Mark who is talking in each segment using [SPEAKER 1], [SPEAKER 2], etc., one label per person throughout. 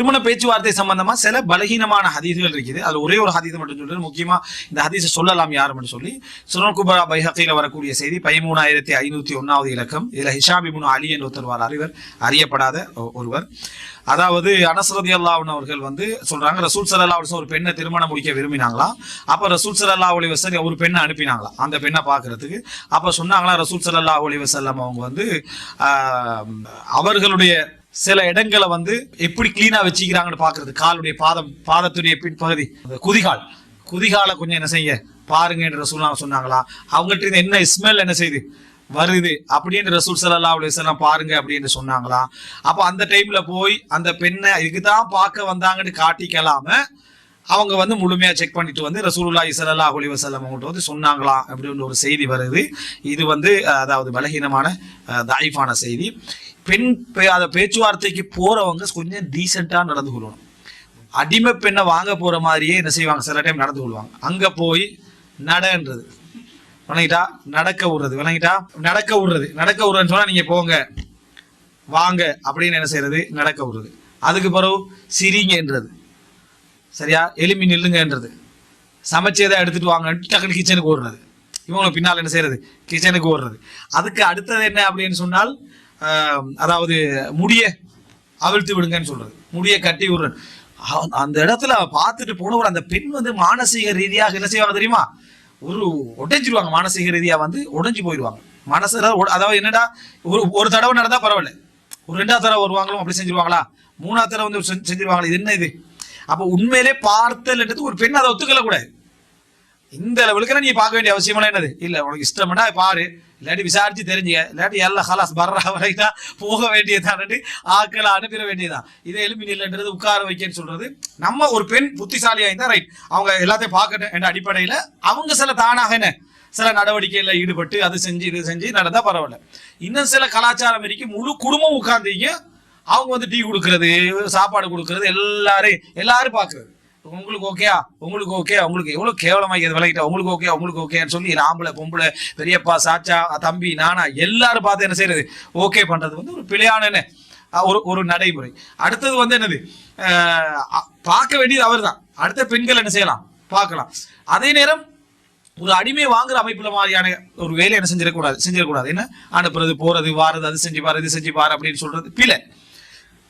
[SPEAKER 1] திருமண பேச்சுவார்த்தை சம்பந்தமா சில பலகீனமான ஹதீதுகள் இருக்குது. அது ஒரே ஒரு ஹதீஸ் மட்டும் சொல்றது முக்கியமா இந்த ஹதீஸை சொல்லலாம் யாருன்னு சொல்லி. சுனன் குபரா வரக்கூடிய செய்தி பதிமூணாயிரத்தி ஐநூத்தி ஒன்னாவது இலக்கம். இதுல ஹிஷாம் இப்னு அலி என்று ஒருத்தர் வரார். இவர் அறியப்படாத ஒ- ஒருவர். அதாவது அனசரதி அல்லாவுன் அவர்கள் வந்து சொல்றாங்க ரசூல் சல்லா ஒரு பெண்ணை திருமணம் முடிக்க விரும்பினாங்களாம் அப்ப ரசூல் சல்லா அலி வசல் ஒரு பெண்ணை அனுப்பினாங்களாம் அந்த பெண்ணை பார்க்கறதுக்கு அப்ப சொன்னாங்களா ரசூல் சல்லா அலி வசல்லம் அவங்க வந்து அவர்களுடைய சில இடங்களை வந்து எப்படி கிளீனா வச்சுக்கிறாங்கன்னு பாக்குறது காலுடைய பாதம் பாதத்துடைய பின்பகுதி. குதிகால். குதிகாலை கொஞ்சம் என்ன செய்ய பாருங்க என்று ரசூல் சொன்னாங்களா? அவங்கள்ட்ட இருந்து என்ன ஸ்மெல் என்ன செய்யுது வருது. அப்படின்னு ரசூல் சல்லா அலுவலாம் பாருங்க அப்படின்னு சொன்னாங்களா? அப்போ அந்த டைம்ல போய் அந்த பெண்ணை இதுதான் பார்க்க வந்தாங்கன்னு காட்டிக்கலாம அவங்க வந்து முழுமையாக செக் பண்ணிட்டு வந்து ரசூலுல்லா இசலல்லா அலி வசலம் அவங்கள்ட்ட வந்து சொன்னாங்களா? அப்படின்னு ஒரு செய்தி வருது. இது வந்து அதாவது பலகீனமான தாய்ஃபான செய்தி. பெண் அந்த பேச்சுவார்த்தைக்கு போறவங்க கொஞ்சம் டீசெண்டா நடந்து கொள்ளணும். அடிமை பெண்ணை வாங்க போற மாதிரியே என்ன செய்வாங்க? சில டைம் நடந்து கொள்வாங்க. அங்க போய் நடன்றது. விளங்கிட்டா நடக்க விடுறது. விளங்கிட்டா நடக்க விடுறது. நடக்க விடுறதுன்னு சொன்னா நீங்க போங்க. வாங்க. அப்படின்னு என்ன செய்யறது நடக்க விடுறது. அதுக்கு பிறகு சிரிங்கன்றது. சரியா? எலும்பி நில்லுங்கன்றது. சமைச்சதை எடுத்துட்டு வாங்க டக்குனு கிச்சனுக்கு ஓடுறது. இவங்களை பின்னால் என்ன செய்யறது கிச்சனுக்கு ஓடுறது. அதுக்கு அடுத்தது என்ன அப்படின்னு சொன்னால் அதாவது முடிய அவிழ்த்து விடுங்கன்னு சொல்றது. முடிய கட்டி விடுற. அந்த இடத்துல பார்த்துட்டு போனவர் அந்த பெண் வந்து மானசீக ரீதியாக என்ன செய்வாங்க தெரியுமா? ஒரு உடைஞ்சிருவாங்க. மானசீக ரீதியாக வந்து உடைஞ்சு போயிடுவாங்க மனசு அதாவது என்னடா ஒரு ஒரு தடவை நடந்தால் பரவாயில்ல. ஒரு ரெண்டாவது தடவை வருவாங்களோ அப்படி செஞ்சிருவாங்களா? மூணாவது தடவை வந்து செஞ்சு- செஞ்சிருவாங்களா? இது என்ன இது? அப்போ உண்மையிலே பார்த்தல்ன்றது ஒரு பெண் அதை ஒத்துக்கல கூடாது. இந்த லெவலுக்கு நீ பார்க்க வேண்டிய அவசியமெல்லாம் என்னது? இல்ல உனக்கு இஷ்டம்னா பாரு. இல்லாட்டி விசாரிச்சு தெரிஞ்சுங்க இல்லாட்டி எல்லாம் ஹலாஸ் பர்றா வரைக்கும் போக வேண்டியதானு ஆக்களை அனுப்பிட வேண்டியதான் இதை எலும்பி இல்லைன்றது உட்கார வைக்கன்னு சொல்றது. நம்ம ஒரு பெண் புத்திசாலியா இருந்தா ரைட் அவங்க எல்லாத்தையும் பார்க்கட்டும் என்ற அடிப்படையில அவங்க சில தானாக என்ன? சில நடவடிக்கையில் ஈடுபட்டு அது செஞ்சு இது செஞ்சு நடந்தா பரவாயில்ல. இன்னும் சில கலாச்சாரம் இருக்கு. முழு குடும்பம் உட்கார்ந்தீங்க அவங்க வந்து டீ கொடுக்கறது சாப்பாடு கொடுக்கறது எல்லாரையும் எல்லாரும் பார்க்கறது. உங்களுக்கு ஓகேயா உங்களுக்கு ஓகே உங்களுக்கு எவ்வளவு கேவலமாக இது விளக்கிட்ட? உங்களுக்கு ஓகே உங்களுக்கு ஓகேன்னு சொல்லி ஆம்பளை பொம்பளை பெரியப்பா சாச்சா தம்பி நானா எல்லாரும் பார்த்து என்ன செய்யறது? ஓகே பண்றது வந்து ஒரு பிழையான ஒரு ஒரு நடைமுறை. அடுத்தது வந்து என்னது? பார்க்க வேண்டியது அவர் தான் அடுத்த பெண்கள் என்ன செய்யலாம்? பார்க்கலாம். அதே நேரம் ஒரு அடிமை வாங்குற அமைப்புல மாதிரியான ஒரு வேலை என்ன செஞ்சிடக்கூடாது? செஞ்சிடக்கூடாது. என்ன? அனுப்புறது போறது வாரது அது செஞ்சு பாரு இது செஞ்சு பாரு அப்படின்னு சொல்றது பிழை.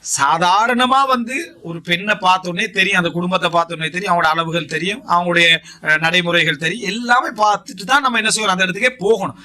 [SPEAKER 1] சாதாரணமா வந்து ஒரு பெண்ணை பார்த்தோன்னே தெரியும் அந்த குடும்பத்தை பார்த்தோன்னே தெரியும் அவங்களோட அளவுகள் தெரியும் அவங்களுடைய நடைமுறைகள் தெரியும் எல்லாமே பார்த்துட்டு தான் நம்ம என்ன செய்யணும்? அந்த இடத்துக்கே போகணும்.